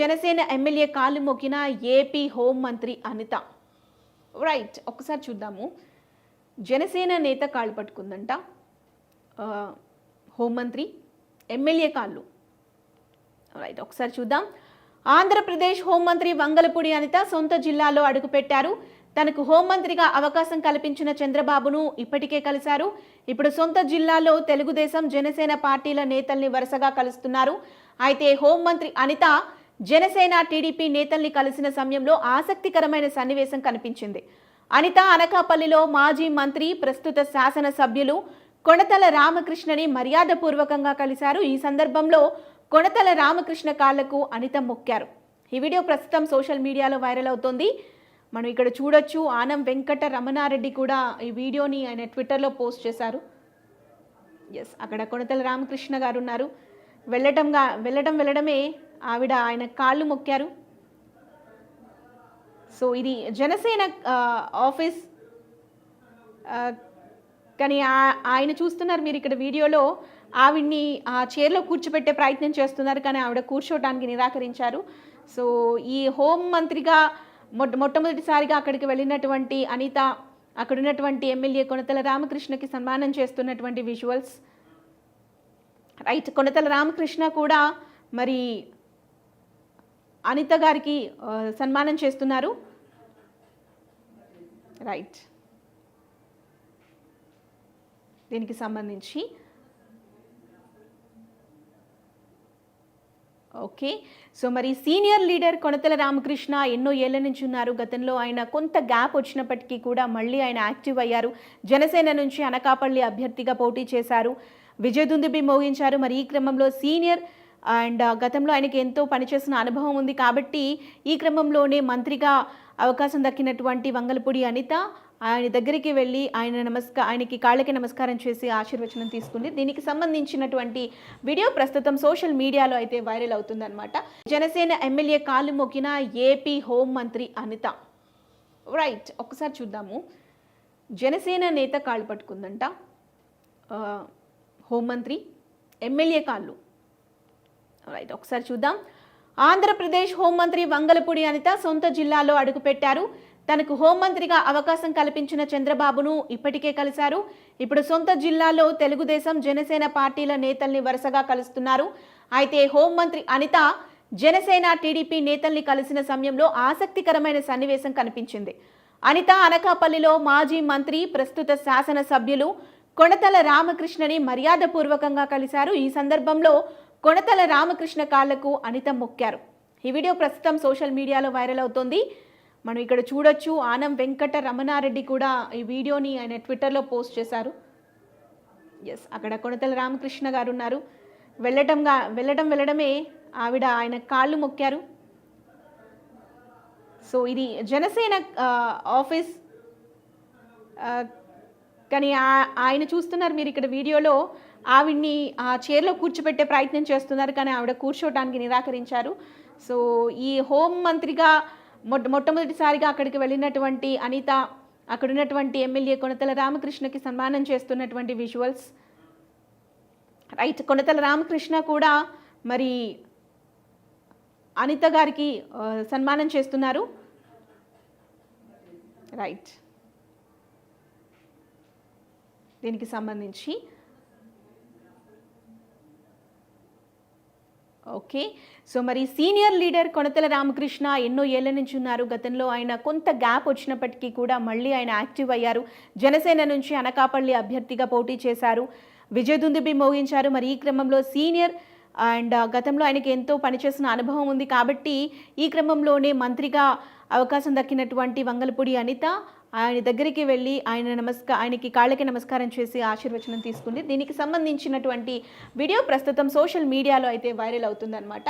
Janasena MLA కాలు మొక్కిన AP హోంమంత్రి అనిత. రైట్ ఒకసారి చూద్దాము. జనసేన నేత కాళ్ళు పట్టుకుందంట. హోంమంత్రి ఎమ్మెల్యే కాళ్ళు. రైట్ ఒకసారి చూద్దాం. ఆంధ్రప్రదేశ్ హోంమంత్రి వంగలపూడి అనిత సొంత జిల్లాలో అడుగుపెట్టారు. తనకు హోంమంత్రిగా అవకాశం కల్పించిన చంద్రబాబును ఇప్పటికే కలిశారు. ఇప్పుడు సొంత జిల్లాలో తెలుగుదేశం జనసేన పార్టీల నేతల్ని వరుసగా కలుస్తున్నారు. అయితే హోంమంత్రి అనిత జనసేన టీడీపీ నేతల్ని కలిసిన సమయంలో ఆసక్తికరమైన సన్నివేశం కనిపించింది. అనిత అనకాపల్లిలో మాజీ మంత్రి ప్రస్తుత శాసనసభ్యులు కొణతల రామకృష్ణని మర్యాదపూర్వకంగా కలిశారు. ఈ సందర్భంలో కొణతల రామకృష్ణ కాళ్ళకు అనిత మొక్కారు. ఈ వీడియో ప్రస్తుతం సోషల్ మీడియాలో వైరల్ అవుతోంది. మనం ఇక్కడ చూడొచ్చు ఆనం వెంకట రమణారెడ్డి కూడా ఈ వీడియోని ఆయన ట్విట్టర్లో పోస్ట్ చేశారు. ఎస్ అక్కడ కొణతల రామకృష్ణ గారు ఉన్నారు. వెళ్ళటంగా వెళ్ళటం వెళ్ళడమే ఆవిడ ఆయన కాళ్ళు మొక్కారు. సో ఇది జనసేన ఆఫీస్ కానీ ఆయన చూస్తున్నారు మీరు ఇక్కడ వీడియోలో. ఆవిడ్ని ఆ చైర్లో కూర్చోబెట్టే ప్రయత్నం చేస్తున్నారు కానీ ఆవిడ కూర్చోవడానికి నిరాకరించారు. సో ఈ హోం మంత్రిగా మొట్ట మొట్టమొదటిసారిగా అక్కడికి వెళ్ళినటువంటి అనిత అక్కడ ఉన్నటువంటి ఎమ్మెల్యే కొనతల రామకృష్ణకి సన్మానం చేస్తున్నటువంటి విజువల్స్ రైట్ కొనతల రామకృష్ణ కూడా మరి అనిత గారికి సన్మానం చేస్తున్నారు. రైట్. దీనికి సంబంధించి. ఓకే. సో మరి సీనియర్ లీడర్ కొనతల రామకృష్ణ ఎన్నో ఏళ్ళ నుంచి ఉన్నారు. గతంలో ఆయన కొంత గ్యాప్ వచ్చినప్పటికీ కూడా మళ్ళీ ఆయన యాక్టివ్ అయ్యారు. జనసేన నుంచి అనకాపల్లి అభ్యర్థిగా పోటీ చేశారు. విజయదుందుబి మోగించారు. మరి ఈ క్రమంలో సీనియర్ అండ్ గతంలో ఆయనకి ఎంతో పనిచేసిన అనుభవం ఉంది కాబట్టి ఈ క్రమంలోనే మంత్రిగా అవకాశం దక్కినటువంటి వంగలపూడి అనిత ఆయన దగ్గరికి వెళ్ళి ఆయన నమస్కా ఆయనకి కాళ్ళకి నమస్కారం చేసి ఆశీర్వచనం తీసుకుంది. దీనికి సంబంధించినటువంటి వీడియో ప్రస్తుతం సోషల్ మీడియాలో అయితే వైరల్ అవుతుందన్నమాట. జనసేన ఎమ్మెల్యే కాళ్ళు మొక్కిన ఏపీ హోం మంత్రి అనిత. రైట్ ఒకసారి చూద్దాము. జనసేన నేత కాళ్ళు పట్టుకుందంట. హోంమంత్రి ఎమ్మెల్యే కాళ్ళు. రైట్ ఒకసారి చూద్దాం. ఆంధ్రప్రదేశ్ హోంమంత్రి వంగలపూడి అనిత సొంత జిల్లాలో అడుగుపెట్టారు. తనకు హోంమంత్రిగా అవకాశం కల్పించిన చంద్రబాబును ఇప్పటికే కలిశారు. ఇప్పుడు సొంత జిల్లాలో తెలుగుదేశం జనసేన పార్టీల నేతల్ని వరుసగా కలుస్తున్నారు. అయితే హోంమంత్రి అనిత జనసేన టీడీపీ నేతల్ని కలిసిన సమయంలో ఆసక్తికరమైన సన్నివేశం కనిపించింది. అనిత అనకాపల్లిలో మాజీ మంత్రి ప్రస్తుత శాసనసభ్యులు కొణతల రామకృష్ణని మర్యాదపూర్వకంగా కలిశారు. ఈ సందర్భంలో కొణతల రామకృష్ణ కాళ్ళకు అనిత మొక్కారు. ఈ వీడియో ప్రస్తుతం సోషల్ మీడియాలో వైరల్ అవుతోంది. మనం ఇక్కడ చూడొచ్చు ఆనం వెంకట రమణారెడ్డి కూడా ఈ వీడియోని ఆయన ట్విట్టర్లో పోస్ట్ చేశారు. ఎస్ అక్కడ కొణతల రామకృష్ణ గారు ఉన్నారు. వెళ్ళటంగా వెళ్ళడం వెళ్ళడమే ఆవిడ ఆయన కాళ్ళు మొక్కారు. సో ఇది జనసేన ఆఫీస్ కానీ ఆ- ఆయన చూస్తున్నారు మీరు ఇక్కడ వీడియోలో. ఆవిడ్ని ఆ చైర్లో కూర్చోబెట్టే ప్రయత్నం చేస్తున్నారు కానీ ఆవిడ కూర్చోవడానికి నిరాకరించారు. సో ఈ హోం మంత్రిగా మొట్ట మొట్టమొదటిసారిగా అక్కడికి వెళ్ళినటువంటి అనిత అక్కడ ఉన్నటువంటి ఎమ్మెల్యే కొనతల రామకృష్ణకి సన్మానం చేస్తున్నటువంటి విజువల్స్ రైట్ కొనతల రామకృష్ణ కూడా మరి అనిత గారికి సన్మానం చేస్తున్నారు. రైట్. దీనికి సంబంధించి ఓకే. సో మరి సీనియర్ లీడర్ కొనతల రామకృష్ణ ఎన్నో ఏళ్ళ నుంచి ఉన్నారు. గతంలో ఆయన కొంత గ్యాప్ వచ్చినప్పటికీ కూడా మళ్ళీ ఆయన యాక్టివ్ అయ్యారు. జనసేన నుంచి అనకాపల్లి అభ్యర్థిగా పోటీ చేశారు. విజయదుందుబి మోగించారు. మరి ఈ క్రమంలో సీనియర్ అండ్ గతంలో ఆయనకి ఎంతో పనిచేసిన అనుభవం ఉంది కాబట్టి ఈ క్రమంలోనే మంత్రిగా అవకాశం దక్కినటువంటి వంగలపూడి అనిత ఆయన దగ్గరికి వెళ్ళి ఆయన నమస్కా ఆయనకి కాళ్ళకి నమస్కారం చేసి ఆశీర్వచనం తీసుకుంది. దీనికి సంబంధించినటువంటి వీడియో ప్రస్తుతం సోషల్ మీడియాలో అయితే వైరల్ అవుతుందన్నమాట.